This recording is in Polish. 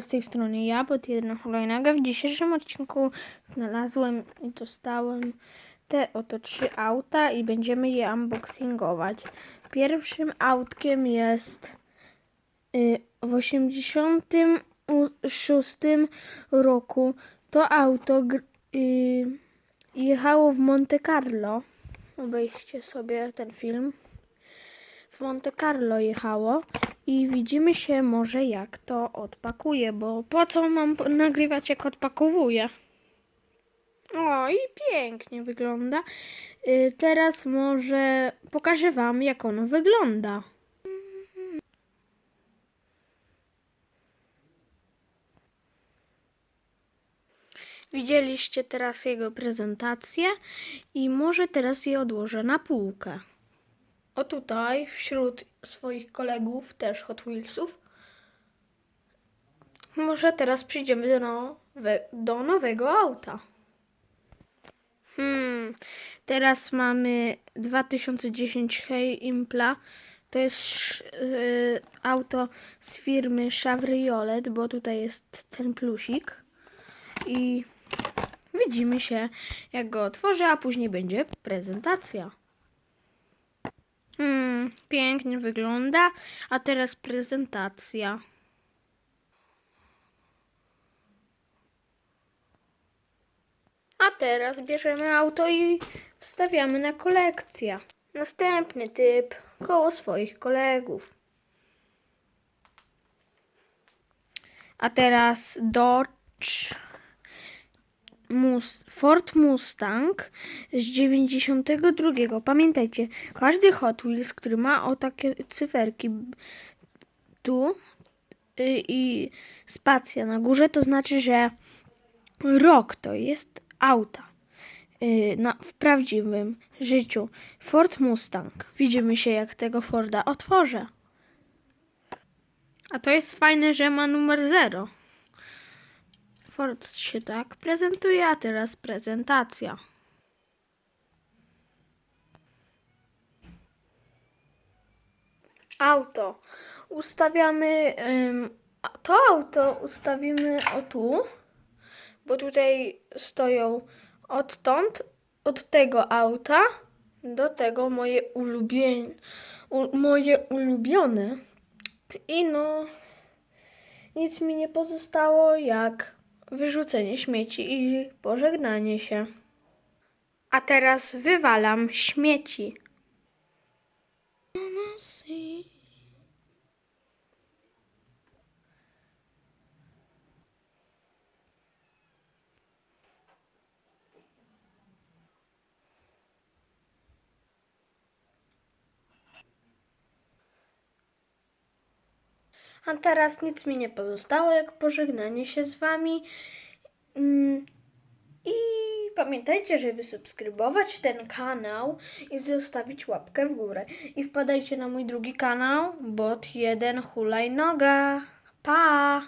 Z tej strony ja, pod jedną hulajnogę. W dzisiejszym odcinku znalazłem i dostałem te oto trzy auta i będziemy je unboxingować. Pierwszym autkiem jest y, w 86 roku to auto y, jechało w Monte Carlo. Obejrzcie sobie ten film w Monte Carlo jechało i widzimy się może jak to odpakuje, bo po co mam nagrywać jak odpakowuję? O i pięknie wygląda. Y, teraz może pokażę wam jak ono wygląda. Widzieliście teraz jego prezentację i może teraz je odłożę na półkę. O tutaj, wśród swoich kolegów, też Hot Wheelsów. Może teraz przyjdziemy do, nowe, do nowego auta. Hmm, teraz mamy 2010 Hey Impla. To jest yy, auto z firmy Chavriolet, bo tutaj jest ten plusik. I widzimy się, jak go otworzę, a później będzie prezentacja. Hmm, pięknie wygląda. A teraz prezentacja. A teraz bierzemy auto i wstawiamy na kolekcję. Następny typ koło swoich kolegów. A teraz Dodge Mus Ford Mustang z 92. Pamiętajcie, każdy Hot Wheels, który ma o takie cyferki tu y, i spacja na górze, to znaczy, że rok to jest auta. Y, Na, w prawdziwym życiu Ford Mustang. Widzimy się, jak tego Forda otworzę. A to jest fajne, że ma numer 0. Ford się tak prezentuje, a teraz prezentacja. Auto. Ustawiamy. to auto ustawimy o tu, bo tutaj stoją odtąd, od tego auta do tego moje ulubione. Moje ulubione. I no, nic mi nie pozostało jak wyrzucenie śmieci i pożegnanie się. A teraz wywalam śmieci. A teraz nic mi nie pozostało, jak pożegnanie się z Wami. Mm, I pamiętajcie, żeby subskrybować ten kanał i zostawić łapkę w górę. I wpadajcie na mój drugi kanał, bot 1 hulajnoga. Pa!